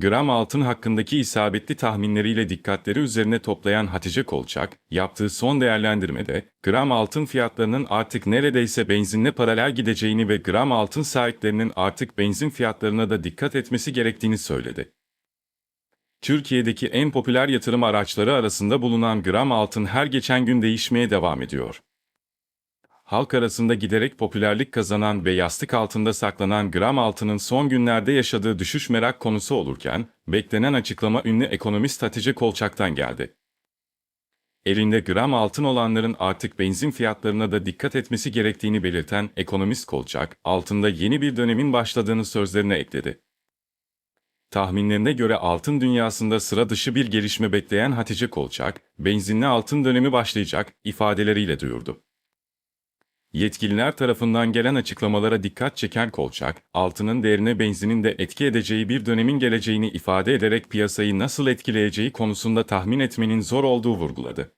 gram altın hakkındaki isabetli tahminleriyle dikkatleri üzerine toplayan Hatice Kolçak, yaptığı son değerlendirmede, gram altın fiyatlarının artık neredeyse benzinle paralel gideceğini ve gram altın sahiplerinin artık benzin fiyatlarına da dikkat etmesi gerektiğini söyledi. Türkiye'deki en popüler yatırım araçları arasında bulunan gram altın her geçen gün değişmeye devam ediyor. Halk arasında giderek popülerlik kazanan ve yastık altında saklanan gram altının son günlerde yaşadığı düşüş merak konusu olurken, beklenen açıklama ünlü ekonomist Hatice Kolçak'tan geldi. Elinde gram altın olanların artık benzin fiyatlarına da dikkat etmesi gerektiğini belirten ekonomist Kolçak, altında yeni bir dönemin başladığını sözlerine ekledi. Tahminlerine göre altın dünyasında sıra dışı bir gelişme bekleyen Hatice Kolçak, benzinli altın dönemi başlayacak ifadeleriyle duyurdu. Yetkililer tarafından gelen açıklamalara dikkat çeken Kolçak, altının değerine benzinin de etki edeceği bir dönemin geleceğini ifade ederek piyasayı nasıl etkileyeceği konusunda tahmin etmenin zor olduğu vurguladı.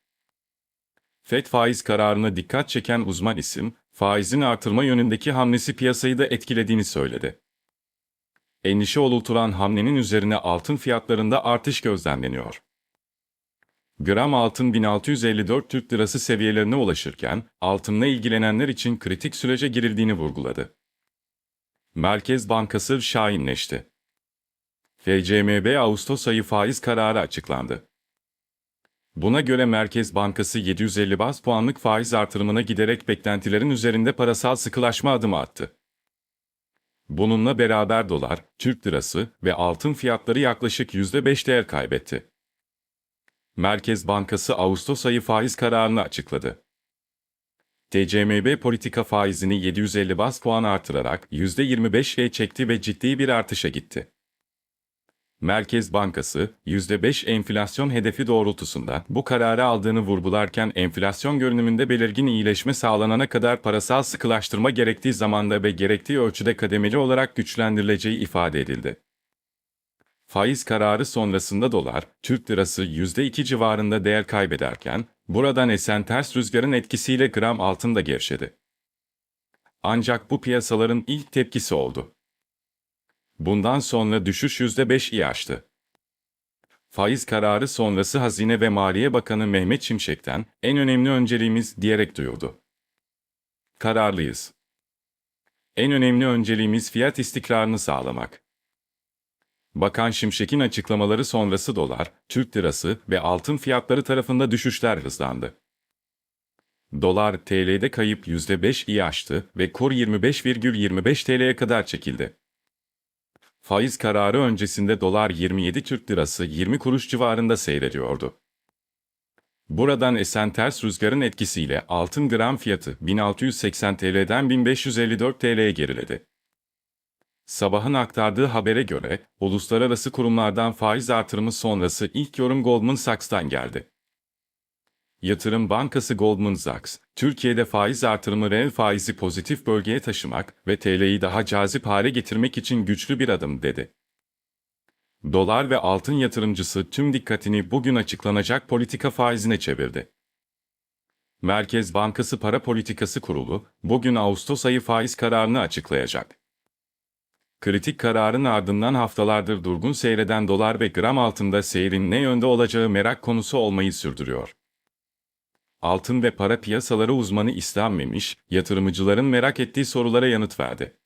FED faiz kararına dikkat çeken uzman isim, faizin artırma yönündeki hamlesi piyasayı da etkilediğini söyledi. Endişe olulturan hamlenin üzerine altın fiyatlarında artış gözlemleniyor. Gram altın 1654 Türk Lirası seviyelerine ulaşırken, altınla ilgilenenler için kritik sürece girildiğini vurguladı. Merkez Bankası şahinleşti. FCMB Ağustos ayı faiz kararı açıklandı. Buna göre Merkez Bankası 750 bas puanlık faiz artırımına giderek beklentilerin üzerinde parasal sıkılaşma adımı attı. Bununla beraber dolar, Türk lirası ve altın fiyatları yaklaşık %5 değer kaybetti. Merkez Bankası Ağustos ayı faiz kararını açıkladı. TCMB politika faizini 750 bas puan artırarak %25'e çekti ve ciddi bir artışa gitti. Merkez Bankası, %5 enflasyon hedefi doğrultusunda bu kararı aldığını vurgularken enflasyon görünümünde belirgin iyileşme sağlanana kadar parasal sıkılaştırma gerektiği zamanda ve gerektiği ölçüde kademeli olarak güçlendirileceği ifade edildi. Faiz kararı sonrasında dolar, Türk lirası %2 civarında değer kaybederken, buradan esen ters rüzgarın etkisiyle gram altın da gevşedi. Ancak bu piyasaların ilk tepkisi oldu. Bundan sonra düşüş %5'i aştı. Faiz kararı sonrası Hazine ve Maliye Bakanı Mehmet Şimşek'ten en önemli önceliğimiz diyerek duyurdu. Kararlıyız. En önemli önceliğimiz fiyat istikrarını sağlamak. Bakan Şimşek'in açıklamaları sonrası dolar, Türk lirası ve altın fiyatları tarafında düşüşler hızlandı. Dolar TL'de kayıp %5'i aştı ve kur 25,25 TL'ye kadar çekildi. Faiz kararı öncesinde dolar 27 Türk lirası 20 kuruş civarında seyrediyordu. Buradan esen ters rüzgarın etkisiyle altın gram fiyatı 1680 TL'den 1554 TL'ye geriledi. Sabahın aktardığı habere göre, uluslararası kurumlardan faiz artırımı sonrası ilk yorum Goldman Sachs'tan geldi. Yatırım Bankası Goldman Sachs, Türkiye'de faiz artırımı reel faizi pozitif bölgeye taşımak ve TL'yi daha cazip hale getirmek için güçlü bir adım dedi. Dolar ve altın yatırımcısı tüm dikkatini bugün açıklanacak politika faizine çevirdi. Merkez Bankası Para Politikası Kurulu, bugün Ağustos ayı faiz kararını açıklayacak. Kritik kararın ardından haftalardır durgun seyreden dolar ve gram altında seyrin ne yönde olacağı merak konusu olmayı sürdürüyor. Altın ve para piyasaları uzmanı İslam Memiş, yatırımcıların merak ettiği sorulara yanıt verdi.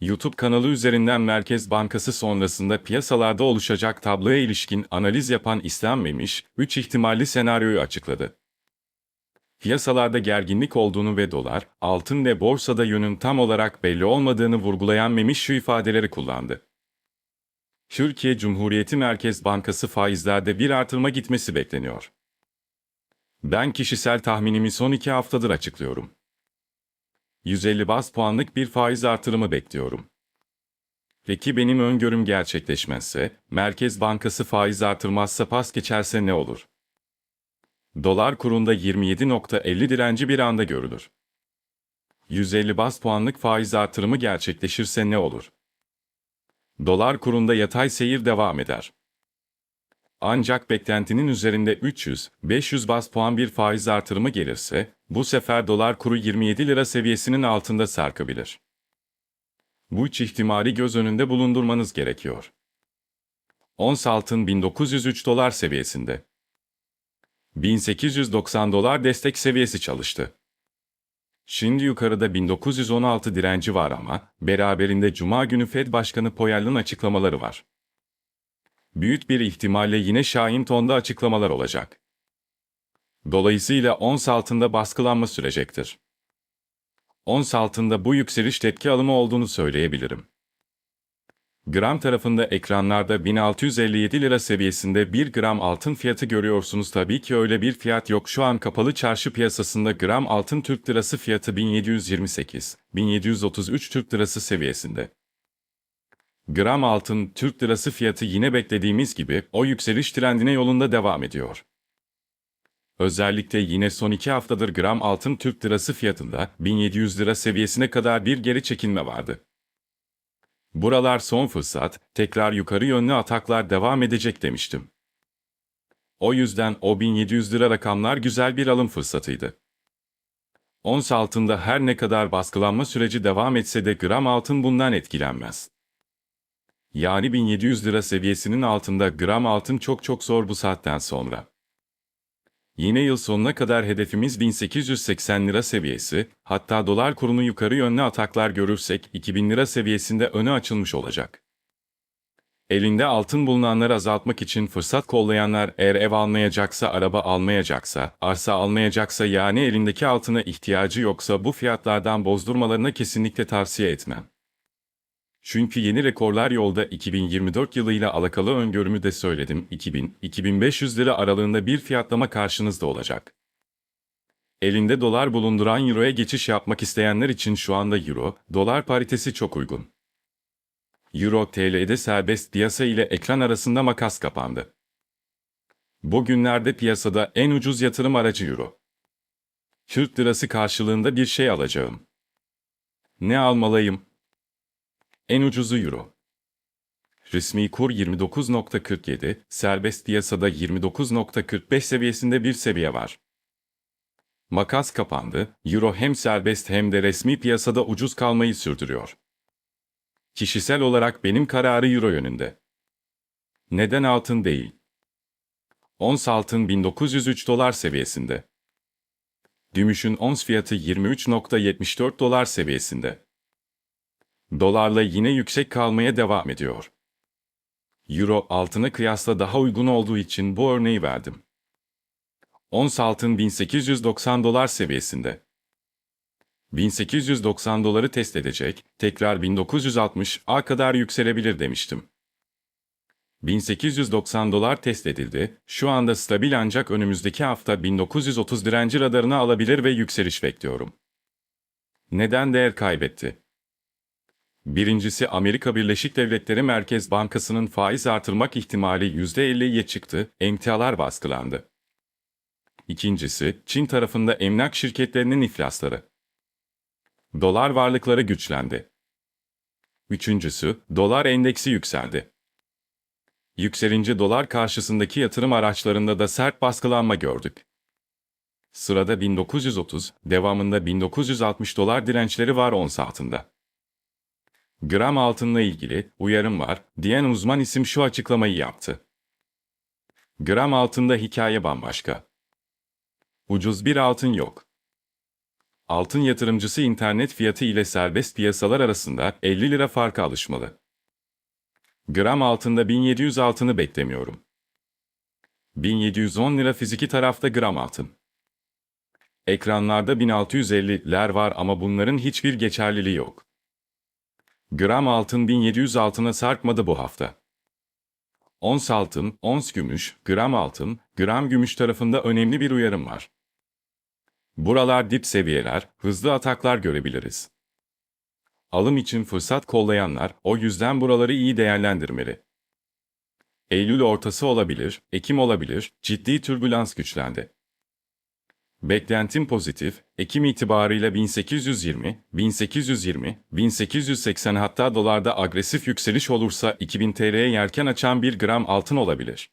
YouTube kanalı üzerinden Merkez Bankası sonrasında piyasalarda oluşacak tabloya ilişkin analiz yapan İslam Memiş, 3 ihtimalli senaryoyu açıkladı. Piyasalarda gerginlik olduğunu ve dolar, altın ve borsada yönün tam olarak belli olmadığını vurgulayan Memiş şu ifadeleri kullandı. Türkiye Cumhuriyeti Merkez Bankası faizlerde bir artırma gitmesi bekleniyor. Ben kişisel tahminimi son iki haftadır açıklıyorum. 150 bas puanlık bir faiz artırımı bekliyorum. Peki benim öngörüm gerçekleşmezse, Merkez Bankası faiz artırmazsa pas geçerse ne olur? Dolar kurunda 27.50 direnci bir anda görülür. 150 bas puanlık faiz artırımı gerçekleşirse ne olur? Dolar kurunda yatay seyir devam eder. Ancak beklentinin üzerinde 300-500 bas puan bir faiz artırımı gelirse, bu sefer dolar kuru 27 lira seviyesinin altında sarkabilir. Bu üç ihtimali göz önünde bulundurmanız gerekiyor. Ons altın 1903 dolar seviyesinde. 1890 dolar destek seviyesi çalıştı. Şimdi yukarıda 1916 direnci var ama beraberinde Cuma günü Fed Başkanı Powell'ın açıklamaları var. Büyük bir ihtimalle yine şahin tonda açıklamalar olacak. Dolayısıyla ons altında baskılanma sürecektir. Ons altında bu yükseliş tepki alımı olduğunu söyleyebilirim. Gram tarafında ekranlarda 1657 lira seviyesinde 1 gram altın fiyatı görüyorsunuz. Tabii ki öyle bir fiyat yok. Şu an kapalı çarşı piyasasında gram altın Türk lirası fiyatı 1728, 1733 Türk lirası seviyesinde. Gram altın Türk lirası fiyatı yine beklediğimiz gibi o yükseliş trendine yolunda devam ediyor. Özellikle yine son iki haftadır gram altın Türk lirası fiyatında 1700 lira seviyesine kadar bir geri çekilme vardı. Buralar son fırsat, tekrar yukarı yönlü ataklar devam edecek demiştim. O yüzden o 1700 lira rakamlar güzel bir alım fırsatıydı. Ons altında her ne kadar baskılanma süreci devam etse de gram altın bundan etkilenmez. Yani 1700 lira seviyesinin altında gram altın çok çok zor bu saatten sonra. Yine yıl sonuna kadar hedefimiz 1880 lira seviyesi, hatta dolar kurunu yukarı yönlü ataklar görürsek 2000 lira seviyesinde önü açılmış olacak. Elinde altın bulunanları azaltmak için fırsat kollayanlar eğer ev almayacaksa, araba almayacaksa, arsa almayacaksa yani elindeki altına ihtiyacı yoksa bu fiyatlardan bozdurmalarına kesinlikle tavsiye etmem. Çünkü yeni rekorlar yolda 2024 yılıyla alakalı öngörümü de söyledim. 2000-2500 lira aralığında bir fiyatlama karşınızda olacak. Elinde dolar bulunduran euroya geçiş yapmak isteyenler için şu anda euro, dolar paritesi çok uygun. Euro TL'de serbest piyasa ile ekran arasında makas kapandı. Bugünlerde piyasada en ucuz yatırım aracı euro. Türk lirası karşılığında bir şey alacağım. Ne almalıyım? En ucuzu euro. Resmi kur 29.47, serbest piyasada 29.45 seviyesinde bir seviye var. Makas kapandı, euro hem serbest hem de resmi piyasada ucuz kalmayı sürdürüyor. Kişisel olarak benim kararı euro yönünde. Neden altın değil? Ons altın 1903 dolar seviyesinde. Gümüşün ons fiyatı 23.74 dolar seviyesinde. Dolarla yine yüksek kalmaya devam ediyor. Euro altına kıyasla daha uygun olduğu için bu örneği verdim. Ons altın 1890 dolar seviyesinde. 1890 doları test edecek, tekrar 1960'a kadar yükselebilir demiştim. 1890 dolar test edildi, şu anda stabil ancak önümüzdeki hafta 1930 direnci radarına alabilir ve yükseliş bekliyorum. Neden değer kaybetti? Birincisi Amerika Birleşik Devletleri Merkez Bankası'nın faiz artırmak ihtimali %50'ye çıktı, emtialar baskılandı. İkincisi, Çin tarafında emlak şirketlerinin iflasları. Dolar varlıkları güçlendi. Üçüncüsü, dolar endeksi yükseldi. Yükselince dolar karşısındaki yatırım araçlarında da sert baskılanma gördük. Sırada 1930, devamında 1960 dolar dirençleri var ons altında. Gram altınla ilgili uyarım var diyen uzman isim şu açıklamayı yaptı. Gram altında hikaye bambaşka. Ucuz bir altın yok. Altın yatırımcısı internet fiyatı ile serbest piyasalar arasında 50 lira farka alışmalı. Gram altında 1700 altını beklemiyorum. 1710 lira fiziki tarafta gram altın. Ekranlarda 1650'ler var ama bunların hiçbir geçerliliği yok. Gram altın 1700 altına sarkmadı bu hafta. Ons altın, ons gümüş, gram altın, gram gümüş tarafında önemli bir uyarım var. Buralar dip seviyeler, hızlı ataklar görebiliriz. Alım için fırsat kollayanlar o yüzden buraları iyi değerlendirmeli. Eylül ortası olabilir, Ekim olabilir, ciddi türbülans güçlendi. Beklentim pozitif, Ekim itibarıyla 1820, 1820, 1880 hatta dolarda agresif yükseliş olursa 2000 TL'ye yelken açan bir gram altın olabilir.